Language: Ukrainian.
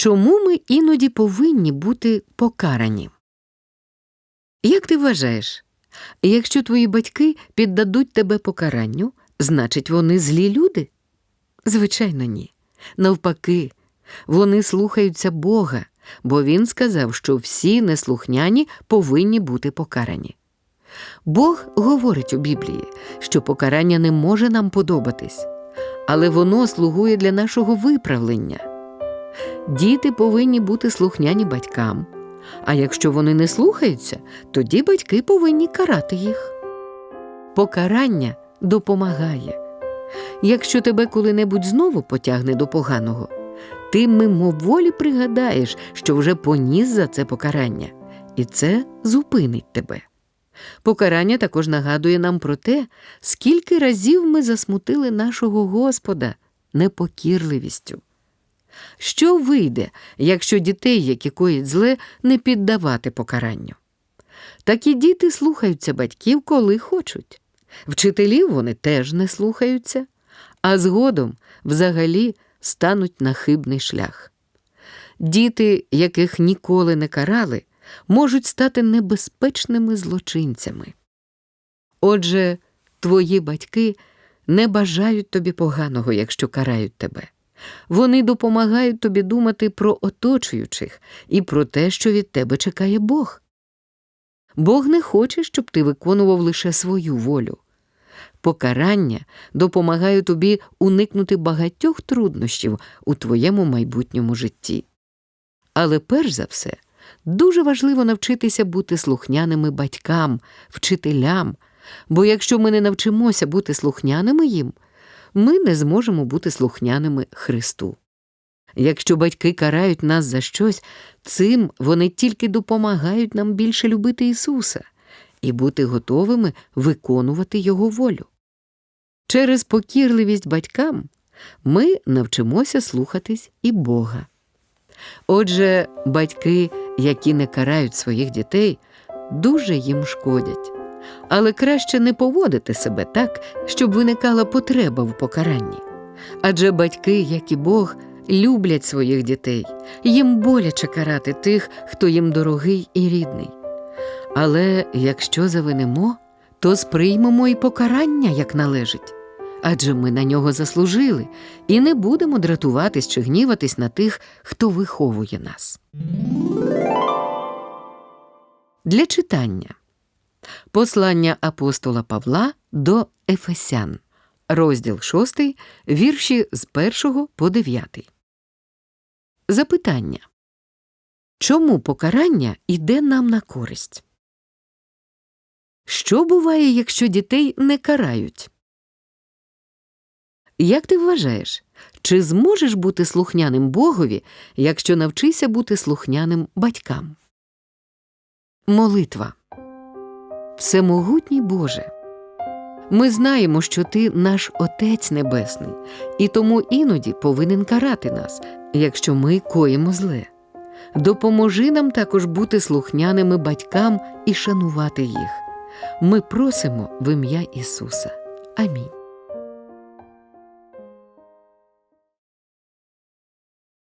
Чому ми іноді повинні бути покарані? Як ти вважаєш, якщо твої батьки піддадуть тебе покаранню, значить вони злі люди? Звичайно, ні. Навпаки, вони слухаються Бога, бо Він сказав, що всі неслухняні повинні бути покарані. Бог говорить у Біблії, що покарання не може нам подобатись, але воно слугує для нашого виправлення. Діти повинні бути слухняні батькам, а якщо вони не слухаються, тоді батьки повинні карати їх. Покарання допомагає. Якщо тебе коли-небудь знову потягне до поганого, ти мимоволі пригадаєш, що вже поніс за це покарання, і це зупинить тебе. Покарання також нагадує нам про те, скільки разів ми засмутили нашого Господа непокірливістю. Що вийде, якщо дітей, які коїть зле, не піддавати покаранню? Такі діти слухаються батьків, коли хочуть. Вчителів вони теж не слухаються, а згодом взагалі стануть на хибний шлях. Діти, яких ніколи не карали, можуть стати небезпечними злочинцями. Отже, твої батьки не бажають тобі поганого, якщо карають тебе. Вони допомагають тобі думати про оточуючих і про те, що від тебе чекає Бог. Бог не хоче, щоб ти виконував лише свою волю. Покарання допомагає тобі уникнути багатьох труднощів у твоєму майбутньому житті. Але перш за все, дуже важливо навчитися бути слухняними батькам, вчителям, бо якщо ми не навчимося бути слухняними їм, ми не зможемо бути слухняними Христу. Якщо батьки карають нас за щось, цим вони тільки допомагають нам більше любити Ісуса і бути готовими виконувати Його волю. Через покірливість батькам ми навчимося слухатись і Бога. Отже, батьки, які не карають своїх дітей, дуже їм шкодять, але краще не поводити себе так, щоб виникала потреба в покаранні. Адже батьки, як і Бог, люблять своїх дітей, їм боляче карати тих, хто їм дорогий і рідний. Але якщо завинемо, то сприймемо і покарання як належить. Адже ми на нього заслужили і не будемо дратуватись чи гніватись на тих, хто виховує нас. Для читання Послання апостола Павла до Ефесян, розділ 6, вірші з 1 по 9. Запитання Чому покарання йде нам на користь? Що буває, якщо дітей не карають? Як ти вважаєш, чи зможеш бути слухняним Богові, якщо навчися бути слухняним батькам? Молитва. Всемогутній Боже. Ми знаємо, що Ти наш Отець Небесний, і тому іноді повинен карати нас, якщо ми коїмо зле. Допоможи нам також бути слухняними батькам і шанувати їх. Ми просимо в ім'я Ісуса. Амінь.